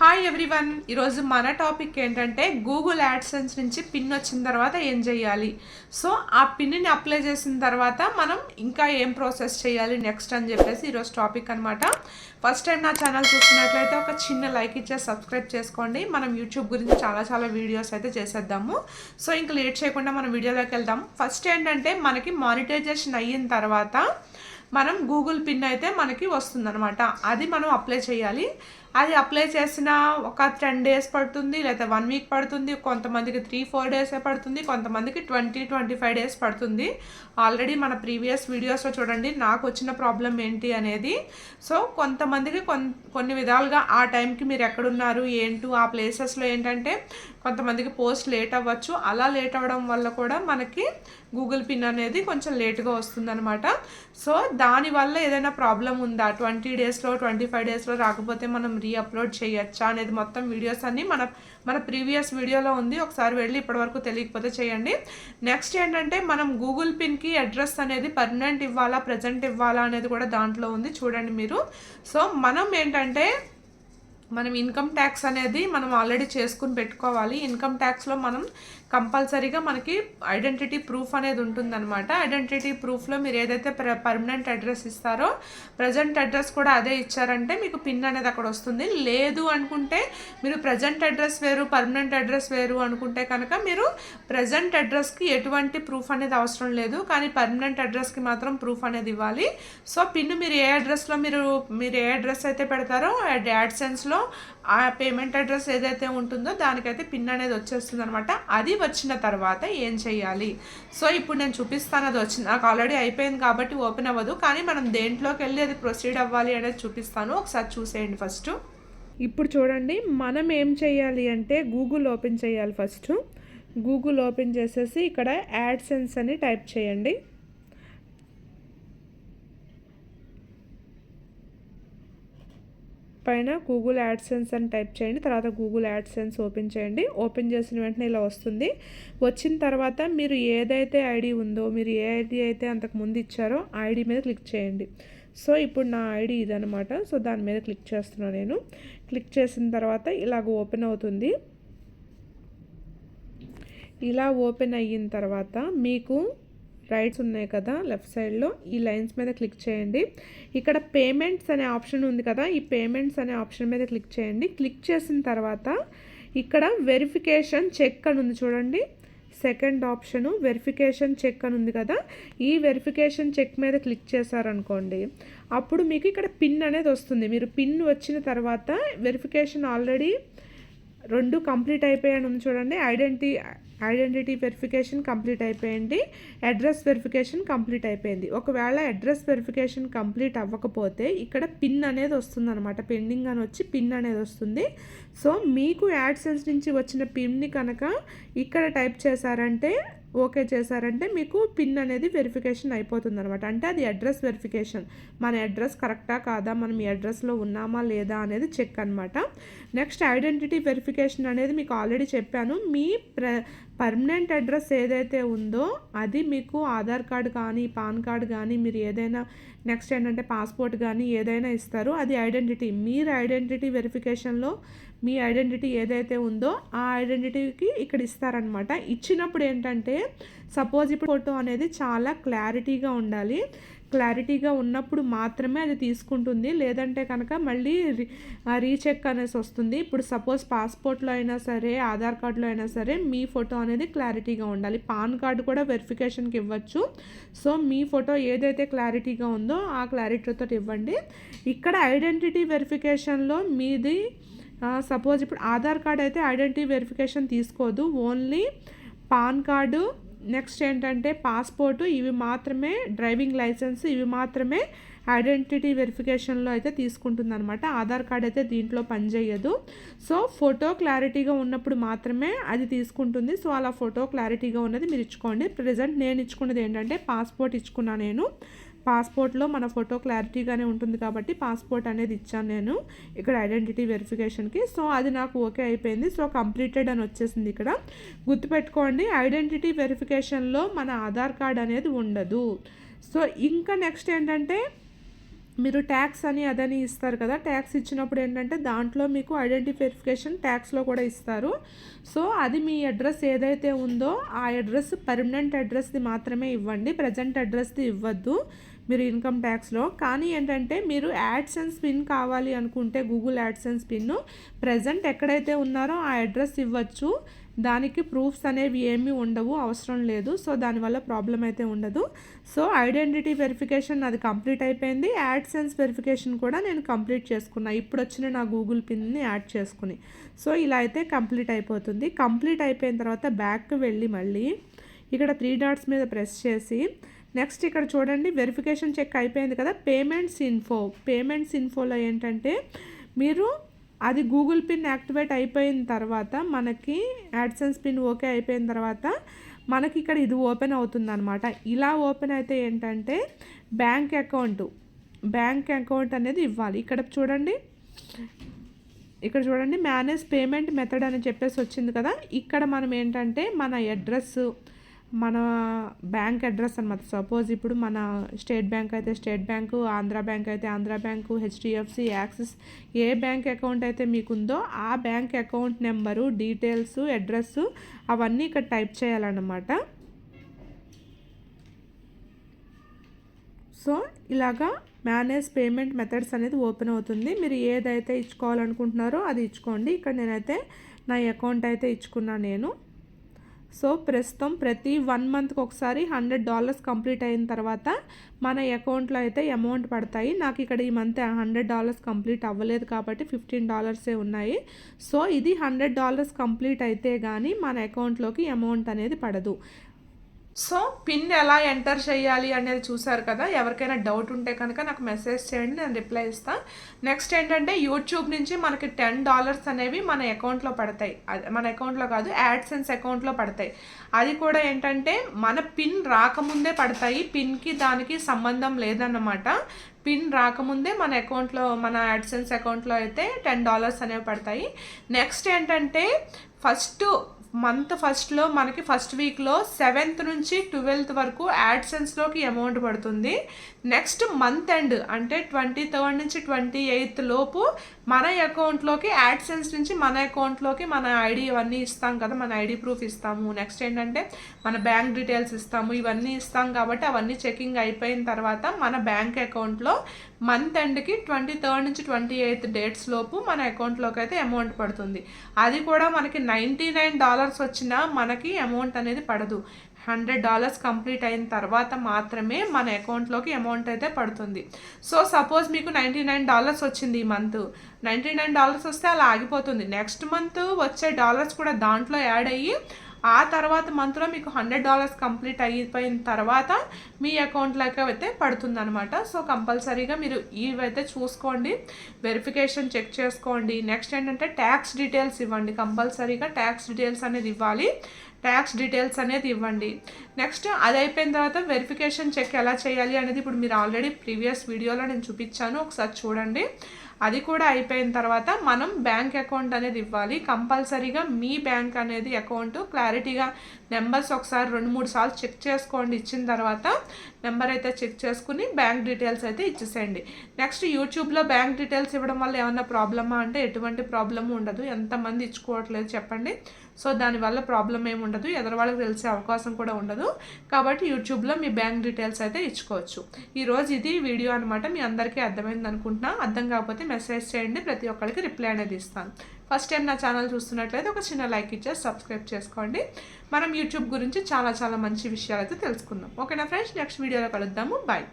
Hi everyone ఈరోజు మన topic ఏంటంటే గూగుల్ యాడ్సెన్స్ నుంచి పిన్ వచ్చిన తర్వాత ఏం చేయాలి? సో ఆ పిన్ని అప్లై చేసిన తర్వాత మనం ఇంకా ఏం ప్రాసెస్ చేయాలి నెక్స్ట్ అని చెప్పేసి ఈరోజు టాపిక్ అనమాట ఫస్ట్ టైం నా ఛానల్ చూసినట్లయితే ఒక చిన్న లైక్ ఇచ్చే సబ్స్క్రైబ్ చేసుకోండి. మనం యూట్యూబ్ గురించి చాలా చాలా వీడియోస్ అయితే చేసేద్దాము. సో ఇంకా లేట్ చేయకుండా మనం వీడియోలోకి వెళ్దాం. ఫస్ట్ ఏంటంటే మనకి మానిటైజేషన్ అయిన తర్వాత మనం గూగుల్ పిన్ అయితే మనకి వస్తుందన్నమాట. అది మనం అప్లై చేయాలి. అది అప్లై చేసిన ఒక టెన్ డేస్ పడుతుంది లేదా వన్ వీక్ పడుతుంది కొంతమందికి త్రీ ఫోర్ డేసే పడుతుంది కొంతమందికి ట్వంటీ ట్వంటీ ఫైవ్ డేస్ పడుతుంది. ఆల్రెడీ మన ప్రీవియస్ వీడియోస్లో చూడండి నాకు వచ్చిన ప్రాబ్లం ఏంటి అనేది. సో కొంతమందికి కొన్ని విధాలుగా ఆ టైంకి మీరు ఎక్కడున్నారు ఏంటో ఆ ప్లేసెస్లో ఏంటంటే కొంతమందికి పోస్ట్ లేట్ అవ్వచ్చు. అలా లేట్ అవ్వడం వల్ల కూడా మనకి గూగుల్ పిన్ అనేది కొంచెం లేట్గా వస్తుందన్నమాట. సో దానివల్ల ఏదైనా ప్రాబ్లం ఉందా? ట్వంటీ డేస్లో ట్వంటీ ఫైవ్ డేస్లో రాకపోతే మనం రీఅప్లోడ్ చేయొచ్చా అనేది మొత్తం వీడియోస్ అన్నీ మన మన ప్రీవియస్ వీడియోలో ఉంది. ఒకసారి వెళ్ళి ఇప్పటివరకు తెలియకపోతే చేయండి. నెక్స్ట్ ఏంటంటే మనం గూగుల్ పిన్కి అడ్రస్ అనేది పర్మనెంట్ ఇవ్వాలా ప్రజెంట్ ఇవ్వాలా అనేది కూడా దాంట్లో ఉంది. చూడండి మీరు. సో మనం ఏంటంటే మనం ఇన్కమ్ ట్యాక్స్ అనేది మనం ఆల్రెడీ చేసుకుని పెట్టుకోవాలి. ఇన్కమ్ ట్యాక్స్లో మనం కంపల్సరీగా మనకి ఐడెంటిటీ ప్రూఫ్ అనేది ఉంటుందన్నమాట. ఐడెంటిటీ ప్రూఫ్లో మీరు ఏదైతే పర్మనెంట్ అడ్రస్ ఇస్తారో ప్రజెంట్ అడ్రస్ కూడా అదే ఇచ్చారంటే మీకు పిన్ అనేది అక్కడ వస్తుంది. లేదు అనుకుంటే మీరు ప్రజెంట్ అడ్రస్ వేరు పర్మనెంట్ అడ్రస్ వేరు అనుకుంటే కనుక మీరు ప్రజెంట్ అడ్రస్కి ఎటువంటి ప్రూఫ్ అనేది అవసరం లేదు. కానీ పర్మనెంట్ అడ్రస్కి మాత్రం ప్రూఫ్ అనేది ఇవ్వాలి. సో పిన్ మీరు ఏ అడ్రస్లో మీరు మీరు ఏ అడ్రస్ అయితే పెడతారో యాడ్సెన్స్లో ఆ పేమెంట్ అడ్రస్ ఏదైతే ఉంటుందో దానికైతే పిన్ అనేది వచ్చేస్తుంది అనమాట అది వచ్చిన తర్వాత ఏం చేయాలి? సో ఇప్పుడు నేను చూపిస్తాను అది వచ్చింది. నాకు ఆల్రెడీ అయిపోయింది కాబట్టి ఓపెన్ అవ్వదు. కానీ మనం దేంట్లోకి వెళ్ళి అది ప్రొసీడ్ అవ్వాలి అనేది చూపిస్తాను. ఒకసారి చూసేయండి ఫస్ట్ ఇప్పుడు చూడండి మనం ఏం చేయాలి అంటే గూగుల్ ఓపెన్ చేయాలి ఫస్ట్ గూగుల్ ఓపెన్ చేసేసి ఇక్కడ యాడ్సెన్స్ అని టైప్ చేయండి. పైన గూగుల్ యాడ్సెన్స్ అని టైప్ చేయండి. తర్వాత గూగుల్ యాడ్సెన్స్ ఓపెన్ చేయండి. ఓపెన్ చేసిన వెంటనే ఇలా వస్తుంది. వచ్చిన తర్వాత మీరు ఏదైతే ఐడి ఉందో మీరు ఏ ఐడి అయితే అంతకు ముందు ఇచ్చారో ఐడి మీద క్లిక్ చేయండి. సో ఇప్పుడు నా ఐడి ఇదనమాట సో దాని మీద క్లిక్ చేస్తున్నాను నేను. క్లిక్ చేసిన తర్వాత ఇలాగ ఓపెన్ అవుతుంది. ఇలా ఓపెన్ అయిన తర్వాత మీకు రైట్స్ ఉన్నాయి కదా లెఫ్ట్ సైడ్లో. ఈ లైన్స్ మీద క్లిక్ చేయండి. ఇక్కడ పేమెంట్స్ అనే ఆప్షన్ ఉంది కదా ఈ పేమెంట్స్ అనే ఆప్షన్ మీద క్లిక్ చేయండి. క్లిక్ చేసిన తర్వాత ఇక్కడ వెరిఫికేషన్ చెక్ అని ఉంది చూడండి. సెకండ్ ఆప్షను వెరిఫికేషన్ చెక్ అని ఉంది కదా ఈ వెరిఫికేషన్ చెక్ మీద క్లిక్ చేశారనుకోండి అప్పుడు మీకు ఇక్కడ పిన్ అనేది వస్తుంది. మీరు పిన్ వచ్చిన తర్వాత వెరిఫికేషన్ ఆల్రెడీ రెండు కంప్లీట్ అయిపోయాను ఉంది చూడండి. ఐడెంటిటీ ఐడెంటిటీ వెరిఫికేషన్ కంప్లీట్ అయిపోయింది. అడ్రస్ వెరిఫికేషన్ కంప్లీట్ అయిపోయింది. ఒకవేళ అడ్రస్ వెరిఫికేషన్ కంప్లీట్ అవ్వకపోతే ఇక్కడ పిన్ అనేది వస్తుందన్నమాట. పెండింగ్ అని వచ్చి పిన్ అనేది వస్తుంది. సో మీకు యాడ్సెన్స్ నుంచి వచ్చిన పిన్ని కనుక ఇక్కడ టైప్ చేశారంటే ఓకే చేశారంటే మీకు పిన్ అనేది వెరిఫికేషన్ అయిపోతుంది అనమాట అంటే అది అడ్రస్ వెరిఫికేషన్ మన అడ్రస్ కరెక్టా కాదా? మనం ఈ అడ్రస్లో ఉన్నామా? లేదా? అనేది చెక్ అనమాట నెక్స్ట్ ఐడెంటిటీ వెరిఫికేషన్ అనేది మీకు ఆల్రెడీ చెప్పాను. మీ ప్ర పర్మనెంట్ అడ్రస్ ఏదైతే ఉందో అది మీకు ఆధార్ కార్డ్ కానీ పాన్ కార్డ్ కానీ మీరు ఏదైనా నెక్స్ట్ ఏంటంటే పాస్పోర్ట్ కానీ ఏదైనా ఇస్తారు. అది ఐడెంటిటీ మీరు ఐడెంటిటీ వెరిఫికేషన్లో మీ ఐడెంటిటీ ఏదైతే ఉందో ఆ ఐడెంటిటీకి ఇక్కడ ఇస్తారనమాట ఇచ్చినప్పుడు ఏంటంటే సపోజ్ ఇప్పుడు ఫోటో అనేది చాలా క్లారిటీగా ఉండాలి. క్లారిటీగా ఉన్నప్పుడు మాత్రమే అది తీసుకుంటుంది. లేదంటే కనుక మళ్ళీ రీచెక్ అనేసి వస్తుంది. ఇప్పుడు సపోజ్ పాస్పోర్ట్లో అయినా సరే ఆధార్ కార్డులో అయినా సరే మీ ఫోటో అనేది క్లారిటీగా ఉండాలి. పాన్ కార్డు కూడా వెరిఫికేషన్కి ఇవ్వచ్చు. సో మీ ఫోటో ఏదైతే క్లారిటీగా ఉందో ఆ క్లారిటీతో ఇవ్వండి. ఇక్కడ ఐడెంటిటీ వెరిఫికేషన్లో మీది సపోజ్ ఇప్పుడు ఆధార్ కార్డ్ అయితే ఐడెంటిటీ వెరిఫికేషన్ తీసుకోదు. ఓన్లీ పాన్ కార్డు నెక్స్ట్ ఏంటంటే పాస్పోర్టు ఇవి మాత్రమే డ్రైవింగ్ లైసెన్స్ ఇవి మాత్రమే ఐడెంటిటీ వెరిఫికేషన్లో అయితే తీసుకుంటుంది అనమాట ఆధార్ కార్డ్ అయితే దీంట్లో పనిచేయదు. సో ఫోటో క్లారిటీగా ఉన్నప్పుడు మాత్రమే అది తీసుకుంటుంది. సో అలా ఫోటో క్లారిటీగా ఉన్నది మీరు ఇచ్చుకోండి. ప్రజెంట్ నేను ఇచ్చుకున్నది ఏంటంటే పాస్పోర్ట్ ఇచ్చుకున్నా నేను. పాస్పోర్ట్లో మన ఫోటో క్లారిటీగానే ఉంటుంది కాబట్టి పాస్పోర్ట్ అనేది ఇచ్చాను నేను ఇక్కడ ఐడెంటిటీ వెరిఫికేషన్కి. సో అది నాకు ఓకే అయిపోయింది. సో కంప్లీటెడ్ అని వచ్చేసింది ఇక్కడ. గుర్తుపెట్టుకోండి ఐడెంటిటీ వెరిఫికేషన్లో మన ఆధార్ కార్డ్ అనేది ఉండదు. సో ఇంకా నెక్స్ట్ ఏంటంటే మీరు ట్యాక్స్ అని అదని ఇస్తారు కదా ట్యాక్స్ ఇచ్చినప్పుడు ఏంటంటే దాంట్లో మీకు ఐడెంటిటీ వెరిఫికేషన్ ట్యాక్స్లో కూడా ఇస్తారు. సో అది మీ అడ్రస్ ఏదైతే ఉందో ఆ అడ్రస్ పర్మనెంట్ అడ్రస్ది మాత్రమే ఇవ్వండి. ప్రజెంట్ అడ్రస్ది ఇవ్వద్దు. మీరు ఇన్కమ్ ట్యాక్స్లో. కానీ ఏంటంటే మీరు యాడ్సెన్స్ పిన్ కావాలి అనుకుంటే గూగుల్ యాడ్సెన్స్ పిన్ ప్రజెంట్ ఎక్కడైతే ఉన్నారో ఆ అడ్రస్ ఇవ్వచ్చు. దానికి ప్రూఫ్స్ అనేవి ఏమీ ఉండవు అవసరం లేదు. సో దానివల్ల ప్రాబ్లం అయితే ఉండదు. సో ఐడెంటిటీ వెరిఫికేషన్ అది కంప్లీట్ అయిపోయింది. యాడ్సెన్స్ వెరిఫికేషన్ కూడా నేను కంప్లీట్ చేసుకున్నా. ఇప్పుడు వచ్చిన నా గూగుల్ పిన్ని యాడ్ చేసుకుని. సో ఇలా అయితే కంప్లీట్ అయిపోతుంది. కంప్లీట్ అయిపోయిన తర్వాత బ్యాక్ వెళ్ళి మళ్ళీ ఇక్కడ త్రీ డాట్స్ మీద ప్రెస్ చేసి నెక్స్ట్ ఇక్కడ చూడండి వెరిఫికేషన్ చెక్ అయిపోయింది కదా. పేమెంట్స్ ఇన్ఫో పేమెంట్స్ ఇన్ఫోలో ఏంటంటే మీరు అది గూగుల్ పిన్ యాక్టివేట్ అయిపోయిన తర్వాత మనకి యాడ్సెన్స్ పిన్ ఓకే అయిపోయిన తర్వాత మనకి ఇక్కడ ఇది ఓపెన్ అవుతుంది అనమాట ఇలా ఓపెన్ అయితే ఏంటంటే బ్యాంక్ అకౌంట్ బ్యాంక్ అకౌంట్ అనేది ఇవ్వాలి. ఇక్కడ చూడండి. ఇక్కడ చూడండి మేనేజ్ పేమెంట్ మెథడ్ అని చెప్పేసి వచ్చింది కదా. ఇక్కడ మనం ఏంటంటే మన అడ్రస్ మన బ్యాంక్ అడ్రస్ అనమాట సపోజ్ ఇప్పుడు మన స్టేట్ బ్యాంక్ అయితే స్టేట్ బ్యాంకు ఆంధ్ర బ్యాంక్ అయితే ఆంధ్ర బ్యాంకు హెచ్డిఎఫ్సి యాక్సిస్ ఏ బ్యాంక్ అకౌంట్ అయితే మీకుందో ఆ bank account number details address అవన్నీ ఇక్కడ టైప్ చేయాలన్నమాట. సో ఇలాగా మేనేజ్ పేమెంట్ మెథడ్స్ అనేది ఓపెన్ అవుతుంది. మీరు ఏదైతే ఇచ్చుకోవాలనుకుంటున్నారో అది ఇచ్చుకోండి. ఇక్కడ నేనైతే నా అకౌంట్ అయితే ఇచ్చుకున్నాను నేను. సో ప్రస్తుతం ప్రతి వన్ మంత్కి ఒకసారి హండ్రెడ్ డాలర్స్ కంప్లీట్ అయిన తర్వాత మన అకౌంట్లో అయితే అమౌంట్ పడతాయి. నాకు ఇక్కడ ఈ మంత్ హండ్రెడ్ డాలర్స్ కంప్లీట్ అవ్వలేదు కాబట్టి ఫిఫ్టీన్ డాలర్సే ఉన్నాయి. సో ఇది హండ్రెడ్ డాలర్స్ కంప్లీట్ అయితే కానీ మన అకౌంట్లోకి అమౌంట్ అనేది పడదు. సో పిన్ ఎలా ఎంటర్ చేయాలి అనేది చూసారు కదా. ఎవరికైనా డౌట్ ఉంటే కనుక నాకు మెసేజ్ చేయండి నేను రిప్లై ఇస్తాను నెక్స్ట్ ఏంటంటే యూట్యూబ్ నుంచి మనకి టెన్ డాలర్స్ అనేవి మన అకౌంట్లో పడతాయి. మన అకౌంట్లో కాదు యాడ్సెన్స్ అకౌంట్లో పడతాయి. అది కూడా ఏంటంటే మన పిన్ రాకముందే పడతాయి. పిన్కి దానికి సంబంధం లేదన్నమాట. పిన్ రాకముందే మన అకౌంట్లో మన యాడ్సెన్స్ అకౌంట్లో అయితే టెన్ డాలర్స్ అనేవి పడతాయి. నెక్స్ట్ ఏంటంటే ఫస్ట్ మంత్ ఫస్ట్లో మనకి ఫస్ట్ వీక్లో సెవెంత్ నుంచి ట్వెల్త్ వరకు యాడ్సెన్స్లోకి అమౌంట్ పడుతుంది. నెక్స్ట్ మంత్ ఎండ్ అంటే ట్వంటీ థర్డ్ నుంచి ట్వంటీ ఎయిత్ లోపు మన అకౌంట్లోకి యాడ్సెన్స్ నుంచి మన అకౌంట్లోకి మన ఐడి ఇవన్నీ ఇస్తాం కదా మన ఐడి ప్రూఫ్ ఇస్తాము. నెక్స్ట్ ఏంటంటే మన బ్యాంక్ డీటెయిల్స్ ఇస్తాము. ఇవన్నీ ఇస్తాం కాబట్టి అవన్నీ చెకింగ్ అయిపోయిన తర్వాత మన బ్యాంక్ అకౌంట్లో మంత్ ఎండ్కి ట్వంటీ థర్డ్ నుంచి ట్వంటీ ఎయిత్ డేట్స్ లోపు మన అకౌంట్లోకి అయితే అమౌంట్ పడుతుంది. అది కూడా మనకి నైంటీ నైన్ డాలర్స్ వచ్చినా మనకి అమౌంట్ అనేది పడదు. హండ్రెడ్ డాలర్స్ కంప్లీట్ అయిన తర్వాత మాత్రమే మన అకౌంట్లోకి అమౌంట్ అయితే పడుతుంది. సో సపోజ్ మీకు నైంటీ నైన్ డాలర్స్ వచ్చింది ఈ మంత్ నైంటీ నైన్ డాలర్స్ వస్తే అలా ఆగిపోతుంది. నెక్స్ట్ మంత్ వచ్చే డాలర్స్ కూడా దాంట్లో యాడ్ అయ్యి ఆ తర్వాత మంత్లో మీకు హండ్రెడ్ డాలర్స్ కంప్లీట్ అయిపోయిన తర్వాత మీ అకౌంట్లోకి అయితే పడుతుంది అనమాట సో కంపల్సరీగా మీరు ఇవైతే చూసుకోండి. వెరిఫికేషన్ చెక్ చేసుకోండి. నెక్స్ట్ ఏంటంటే ట్యాక్స్ డీటెయిల్స్ ఇవ్వండి. కంపల్సరీగా ట్యాక్స్ డీటెయిల్స్ అనేది ఇవ్వాలి. ట్యాక్స్ డీటెయిల్స్ అనేది ఇవ్వండి. నెక్స్ట్ అది అయిపోయిన తర్వాత వెరిఫికేషన్ చెక్ ఎలా చేయాలి అనేది ఇప్పుడు మీరు ఆల్రెడీ ప్రీవియస్ వీడియోలో నేను చూపించాను. ఒకసారి చూడండి. అది కూడా అయిపోయిన తర్వాత మనం బ్యాంక్ అకౌంట్ అనేది ఇవ్వాలి. కంపల్సరీగా మీ బ్యాంక్ అనేది అకౌంట్ క్లారిటీగా నెంబర్స్ ఒకసారి రెండు మూడు సార్లు చెక్ చేసుకోండి. ఇచ్చిన తర్వాత నెంబర్ అయితే చెక్ చేసుకుని బ్యాంక్ డీటెయిల్స్ అయితే ఇచ్చేసేయండి. నెక్స్ట్ యూట్యూబ్లో బ్యాంక్ డీటెయిల్స్ ఇవ్వడం వల్ల ఏమన్నా ప్రాబ్లమా అంటే ఎటువంటి ప్రాబ్లమ్ ఉండదు. ఎంతమంది ఇచ్చుకోవట్లేదు చెప్పండి. సో దానివల్ల ప్రాబ్లం ఏమి ఉండదు. ఎదరు వాళ్ళకి తెలిసే అవకాశం కూడా ఉండదు. కాబట్టి యూట్యూబ్లో మీ బ్యాంక్ డీటెయిల్స్ అయితే ఇచ్చుకోవచ్చు. ఈరోజు ఇది వీడియో అనమాట మీ అందరికీ అర్థమైంది అనుకుంటున్నా. అర్థం కాకపోతే మెసేజ్ చేయండి. ప్రతి ఒక్కరికి రిప్లై అనేది ఇస్తాను. ఫస్ట్ టైం నా ఛానల్ చూస్తున్నట్లయితే ఒక చిన్న లైక్ ఇచ్చేసి సబ్స్క్రైబ్ చేసుకోండి. మనం యూట్యూబ్ గురించి చాలా చాలా మంచి విషయాలు అయితే తెలుసుకుందాం. ఓకేనా ఫ్రెండ్స్? నెక్స్ట్ వీడియోలో కలుద్దాము. బాయ్